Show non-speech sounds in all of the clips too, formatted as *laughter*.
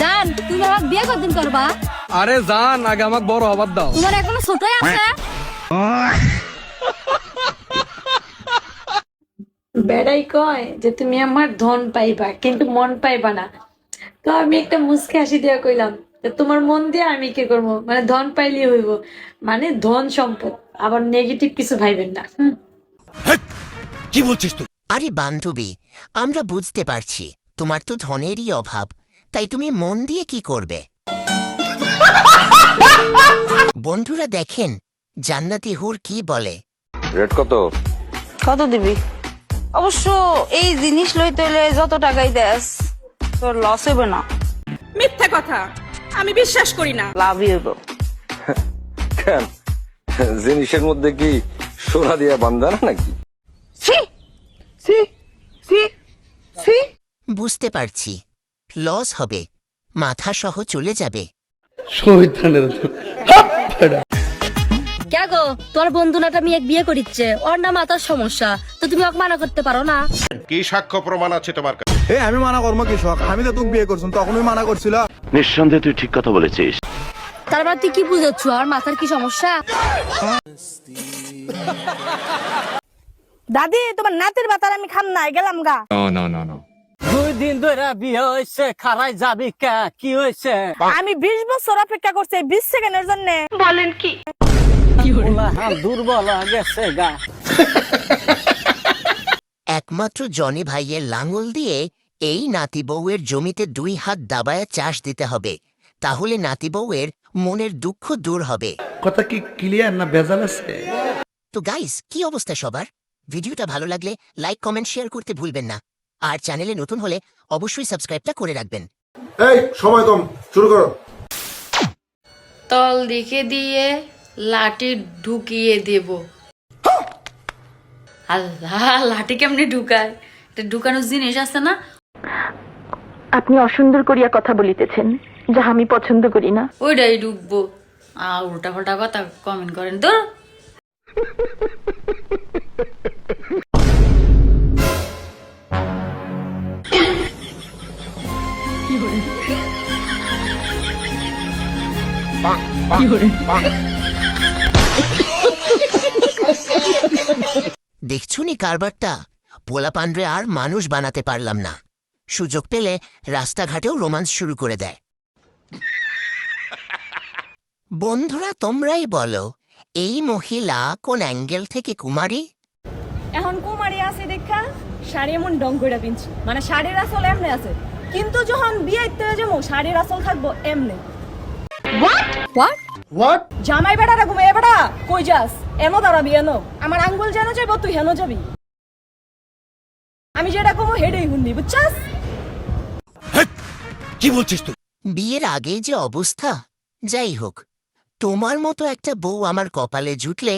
জান তুমি আমাকে বিয়ে কতদিন করবা? আরে জান আগে আমাকে বড় হবার দাও। তোমার এখনও ছোটই আছে। বেড়াই কয় যে তুমি আমার ধন পাইবা কিন্তু মন পাইবা না। তো আমি একটা মুসকে হাসি দিয়া কইলাম যে তোমার মন দিয়ে আমি কি করব? মানে ধন পাইলে হইব। মানে ধন সম্পদ আবার নেগেটিভ কিছু ভাইবেন না। হুম। আরে বান্ধবী আমরা বুঝতে পারছি তোমার তো ধনেরই অভাব তাই তুমি মন দিয়ে কি করবে? বন্ধুরা দেখেন জান্নাতি হুর কি বলে? রেট কত? কত দিবি? অবশ্য এই জিনিস লইতে হলে যত টাকাই দেস তোর লস হবে না। মিথ্যা কথা আমি বিশ্বাস করি না। লাভ হইব। কেন? জিনিসের মধ্যে কি সোনা দিয়া বান্ধা নাকি? বুঝতে পারছি। লস হবে। মাথা সহ চলে যাবে। কে গো? তোর বন্ধু নাটা মেয়ে বিয়ে করিচ্ছে। ওর না মাথার সমস্যা। তো তুমি ওকে মানা করতে পারো না? কি সাক্ষ্য প্রমাণ আছে তোমার কাছে? এ আমি মানা কর্ম কৃষক আমি তো তোকে বিয়ে করছি তখনই মানা করছিল। নিঃসন্দেহে তুই ঠিক কথা বলেছিস। তারপর মানে তুই কি বুঝাচ্ছ আর মাথার কি সমস্যা? দাদি তোমার নাতের বাতার আমি খাম না গেলাম গা। দুই দিন ধরে বিয়ে হয়েছে খারাই যাবি কে? কি হয়েছে আমি বিশ বছর অপেক্ষা করছি বিশ সেকেন্ডের জন্য। দুর্বল গেছে গা। একমাত্র জনি ভাইয়ের লাঙল দিয়ে এই নাতি বউয়ের জমিতে দুই হাত দাবায় চাষ দিতে হবে তাহলে নাতি বউয়ের মনের দুঃখ দূর হবে। কথা কি ক্লিয়ার না ভেজাল আছে? তো গাইস কি অবস্থা সবার? ভিডিওটা ভালো লাগলে লাইক কমেন্ট শেয়ার করতে ভুলবেন না। আর চ্যানেলে নতুন হলে অবশ্যই সাবস্ক্রাইবটা করে রাখবেন। এই সময় কম শুরু করো। তল দিকে দিয়ে লাঠি ঢুকিয়ে দেব। আল্লাহ লাঠি কেমনি ঢুকায়? এটা ঢুকানোর জিনিস আছে না? আপনি অসুন্দর করিয়া কথা বলিতেছেন যাহা আমি পছন্দ করি না। ওইটাই ঢুকবো। আর উল্টা পাল্টা কথা কমেন্ট করেন তো। দেখছুনি কারবারটা? পোলা পান্ডরে আর মানুষ বানাতে পারলাম না। সুযোগ পেলে রাস্তাঘাটেও রোমান্স শুরু করে দেয়। বন্ধুরা, তোমরাই বলো, এই মহিলা কোন অ্যাঙ্গেল থেকে কুমারী? এখন কুমারী আছে দেখা, শাড়ি এমন ডং করে পিনছি। মানে শাড়ির আসল এমনি আছে। কিন্তু যখন বিয়ে ইত্তে যাব শাড়ির আসল থাকব এমনি। হোয়াট জামাই ঘুমিয়ে বেটা কই যাস? এনো দাঁড়াবি এনো। আমার আঙ্গুল যেন যাইব তুই হেন যাবি। আমি যেটা কমো হেডেই হুন্দি বুঝছাস? বিয়ের আগে যে অবস্থা যাই হোক তোমার মতো একটা বউ আমার কপালে জুটলে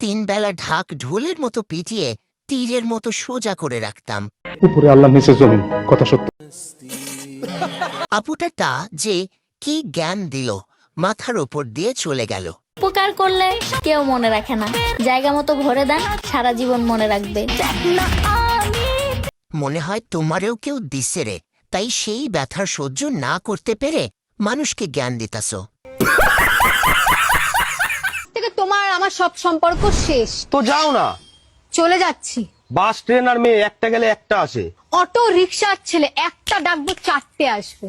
তিন বেলা ঢাক ঢোলের মতো পিটিয়ে তীরের মতো সোজা করে রাখতাম। উপরে আল্লাহ নিচে জমিন কথা সত্য। আপুটা তা যে কি জ্ঞান দিল মাথার ওপর দিয়ে চলে গেল। উপকার করলে কেউ মনে রাখে না। জায়গা মতো ভরে দেন সারা জীবন মনে রাখবে। মনে হয় তোমারেও কেউ দিছে রে। তাই সেই ব্যথার সহ্য না করতে পেরে মানুষকে জ্ঞান দিতাছো। থেকে তোমার আমার সব সম্পর্ক শেষ। তো যাও না। চলে যাচ্ছি। বাস ট্রেন আর মেয়ে একটা গেলে একটা আসে। অটো রিক্সার ছেলে একটা ডাকবো চারটে আসবে।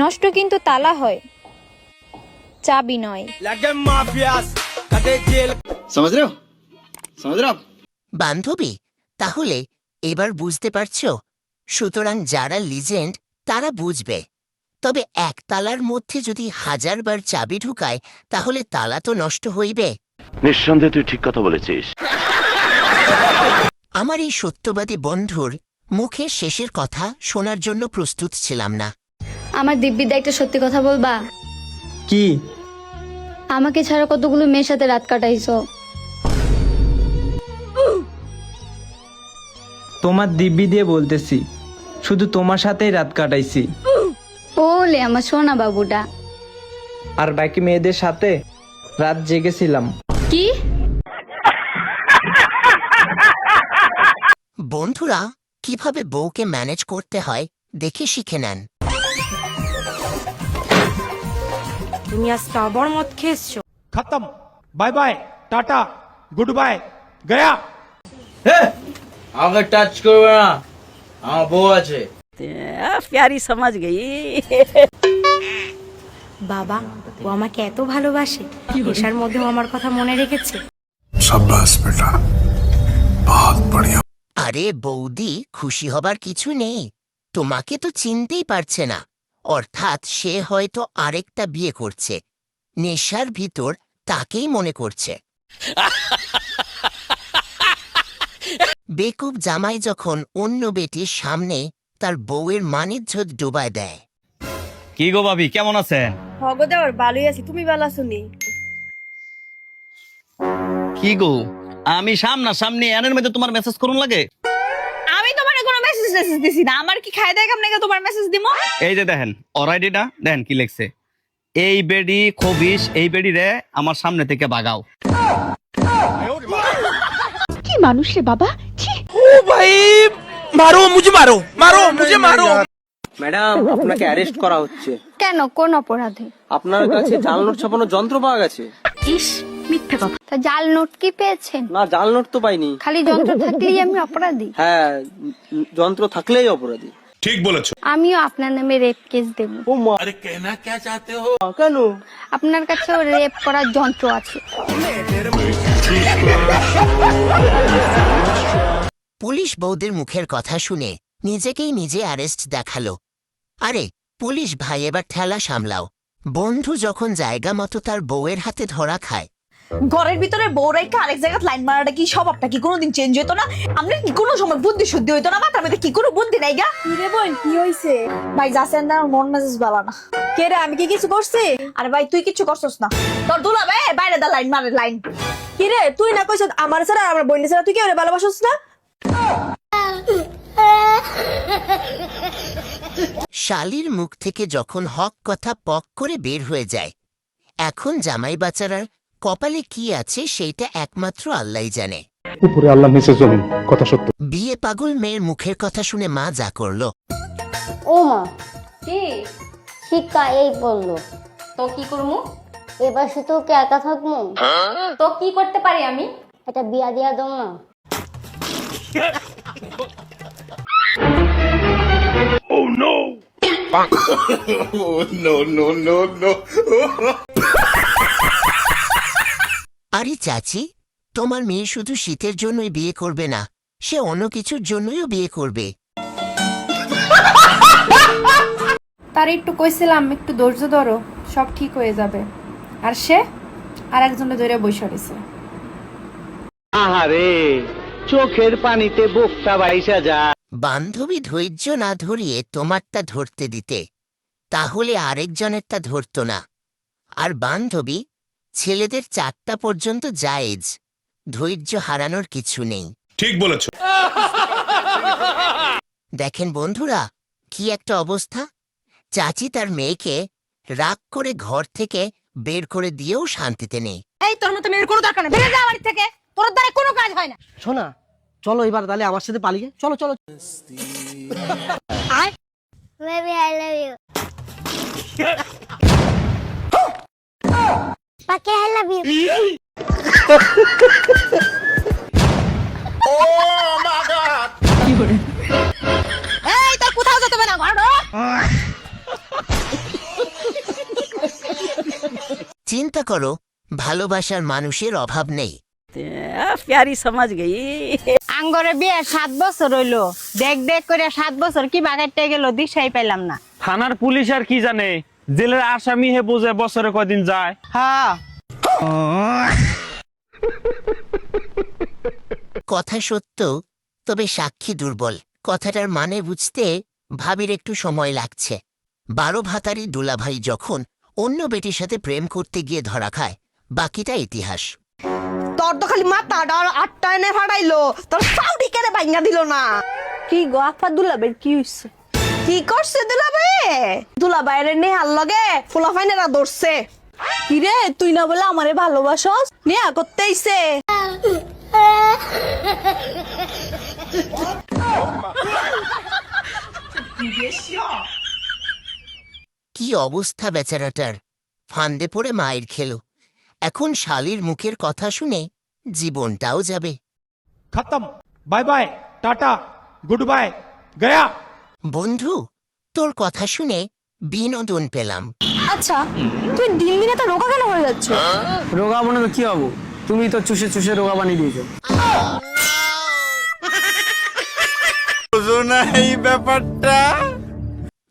নষ্ট কিন্তু তালা হয়। চাবি নয়। বান্ধবী তাহলে এবার বুঝতে পারছ সুতরাং যারা লিজেন্ড তারা বুঝবে। তবে এক তালার মধ্যে যদি হাজারবার চাবি ঢুকায় তাহলে তালা তো নষ্ট হইবে। নিঃসন্দেহে তুই ঠিক কথা বলেছিস। আমার এই সত্যবাদী বন্ধুর মুখে শেষের কথা শোনার জন্য প্রস্তুত ছিলাম না। আমার দিব্যিদা একটা সত্যি কথা বলবা? কি? আমাকে ছাড়া কতগুলো মেয়ের সাথে রাত কাটাইছো? তোমার দিব্যি দিয়ে বলতেছি শুধু তোমার সাথেই রাত কাটাইছি। ওলে আমার সোনা বাবুটা। আর বাকি মেয়েদের সাথে রাত জেগেছিলাম। কি? বন্ধুরা কীভাবে বউকে ম্যানেজ করতে হয় দেখে শিখে নেন। তুমি আজকে আবার মদ খেয়েছো। খতম। Bye bye tata good bye Gaya. আমাকে টাচ করবে না। আমার বউ আছে। প্যারি সমাজ গেই। বাবা ও আমাকে এত ভালোবাসে নেশার মধ্যেও আমার কথা মনে রেখেছে। আরে বৌদি খুশি হবার কিছু নেই। তোমাকে তো চিনতেই পারছে না। অর্থাৎ সে হয়তো আরেকটা বিয়ে করছে। নেশার ভিতর তাকেই মনে করছে। বেকুব জামাই যখন অন্য বেটির সামনে তার বউয়ের মানিজ্য ডুবায় দেয়। কি গো ভাবি কেমন আছেন? ভগদেওর ভালোই আছি। তুমি ভালো আছো নি কি গো আমি সামনা সামনে এনের মধ্যে তোমার মেসেজ করুন লাগে? মেসেজ দিছি না। আমার কি খাই দেয় কেমন তোমার মেসেজ দিমো? এই যে দেখেন অরাইডিটা দেখেন কি লেখছে। এই বেডি খবিস এই বেডি রে আমার সামনে থেকে বাগাও। কি মানুষ রে বাবা? ও ভাই মারো মুঝে মারো মারো মুঝে মারো। ম্যাডাম আপনাকে অ্যারেস্ট করা হচ্ছে। কেন? কোন অপরাধে? আপনার কাছে জাল নোট ছাপানোর যন্ত্র পাওয়া গেছে। ইস মিথ্যে কথা। তা জাল নোট কি পেয়েছেন? না জাল নোট তো পাইনি। খালি যন্ত্র থাকলেই আমি অপরাধী? হ্যাঁ যন্ত্র থাকলেই অপরাধী। আমিও আপনার নামে রেপ কেস দেব। ও মা। কেন আপনার কাছেও রেপ করার যন্ত্র আছে। পুলিশ বৌদের মুখের কথা শুনে নিজেকেই নিজে অ্যারেস্ট দেখাল। আরে পুলিশ ভাই এবার ঠেলা সামলাও। বন্ধু যখন জায়গা মতো তার বউয়ের হাতে ধরা খায় ঘরের ভিতরে বউ রেখে আরেক জায়গায় লাইন মারাটা কি স্বভাবটা কি কোনোদিন চেঞ্জ হতো না? আমরা কি কোনো সময় বুদ্ধি শুদ্ধি হইতো না? মাথার মধ্যে কি কোনো বুদ্ধি নাই গা? রে বোন কি হইছে? ভাই যাচ্ছেন না মন মেজাজ বালা না। কে রে আমি কি কিছু করছি? আরে ভাই তুই কিছু করছস না। তোর দুলা ভাই বাইরে দা লাইন মারে লাইন। কি রে তুই না কইছ আমার ছাড়া আমার বোন ছাড়া তুই কি ওরে ভালোবাসছ না? শালির মুখ থেকে যখন হক কথা পক করে বের হয়ে যায় এখন জামাই বাচারার কপালে কি আছে সেইটা একমাত্র আল্লাহ জানে। উপরে আল্লাহ নিচে জমিন কথা সত্য। বিয়ে পাগল মেয়ের মুখের কথা শুনে মা যা করল। ও মা কি? শিক্ষা এই বলল। তো কি করব এবার শুধু কে একা থাকব তো কি করতে পারি আমি? এটা বিয়া দিয়া দাও না। *laughs* *laughs* আরে চাচি তোমার মেয়ে শুধু শীতের জন্যই বিয়ে করবে না সে অন্য কিছুর জন্যই বিয়ে করবে। তার একটু কইছিলাম একটু ধৈর্য ধরো সব ঠিক হয়ে যাবে। আর সে আর একজনে ধরে বসে রয়েছে। আহারে চোখের পানিতে বোকটা বাইসা যা। বান্ধবী ধৈর্য না ধরিয়ে তোমারটা ধরতে দিতে তাহলে আরেকজনেরটা ধরত না। আর বান্ধবী ছেলেদের চারটা পর্যন্ত জায়েজ। ধৈর্য হারানোর কিছু নেই। ঠিক বলেছ। দেখেন বন্ধুরা কি একটা অবস্থা। চাচি তার মেয়েকে রাগ করে ঘর থেকে বের করে দিয়েও শান্তিতে নেই। এই তোর মতো মেয়ের কোনো দরকার নেই। বেরিয়ে যা বাড়ি থেকে। তোর দ্বারা কোনো কাজ হয় না। শোনা চলো এবার তাহলে আমার সাথে পালিয়ে চলো চলো। Baby, I love you. Pake, I love you. এই তোর কোথাও যেতে হবে না ঘর। চিন্তা করো ভালোবাসার মানুষের অভাব নেই প্যারি সমাজ গেই আঙ্গরে বিয়ে সাত বছর হইল দেখ দেখ করে সাত বছর কি বাগাইতে গেল দিশাই পাইলাম না থানার পুলিশ আর কি জানে জেলের আসামি হে বোঝে বছরে কদিন যায়। হ্যাঁ। কথা সত্য তবে সাক্ষী দুর্বল। কথাটার মানে বুঝতে ভাবির একটু সময় লাগছে। বারো ভাতারি দুলাভাই যখন অন্য বেটির সাথে প্রেম করতে গিয়ে ধরা খায় বাকিটা ইতিহাস। তোর তো খালি মাথা ডর আটটা এনে ফাটাইলো। তোর সাউডি কেনে ভাঙ্গা দিল না। কি গো আফা দুলাবের কি হইছে? কি করছে দুলা ভাই দুলা ভাইয়ের নেহার লগে ফুলা ফাইনেরা ধরছে। কিরে তুই না বলে আমারে ভালোবাসস? নেহা করতেইছে কি অবস্থা বেচারাটার? ফান্দে পড়ে মায়ের খেলো। এখন শালির মুখের কথা শুনে জীবনটাও যাবে। খতম। Bye bye tata good bye গয়া। বন্ধু তোর কথা শুনে বিনোদন পেলাম। আচ্ছা তুই দিন দিনে তো রোগা কেন হয়ে যাচ্ছে? রোগা মনে তো কি হব তুমি তো চুষে চুষে রোগা বানিয়ে দিয়েছ।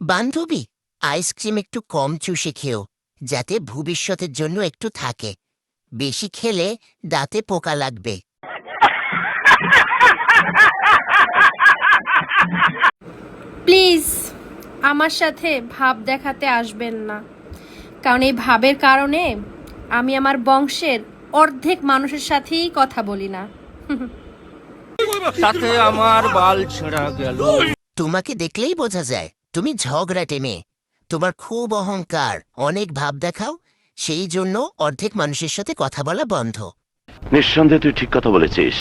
বান্ধবী আইসক্রিম একটু কম চুষে খেও যাতে ভবিষ্যতের জন্য একটু থাকে। বেশি খেলে দাঁতে পোকা লাগবে। প্লিজ আমার সাথে ভাব দেখাতে আসবেন না। কারণ এই ভাবের কারণে আমি আমার বংশের অর্ধেক মানুষের সাথেই কথা বলি না। তাতে আমার বাল ছেঁড়া গেল। তোমাকে দেখলেই বোঝা যায় তুমি ঝগড়াটে মেয়ে তোমার খুব অহংকার অনেক ভাব দেখাও সেই জন্য অর্ধেক মানুষের সাথে কথা বলা বন্ধ। নিঃসন্দেহে তুই ঠিক কথা বলেছিস।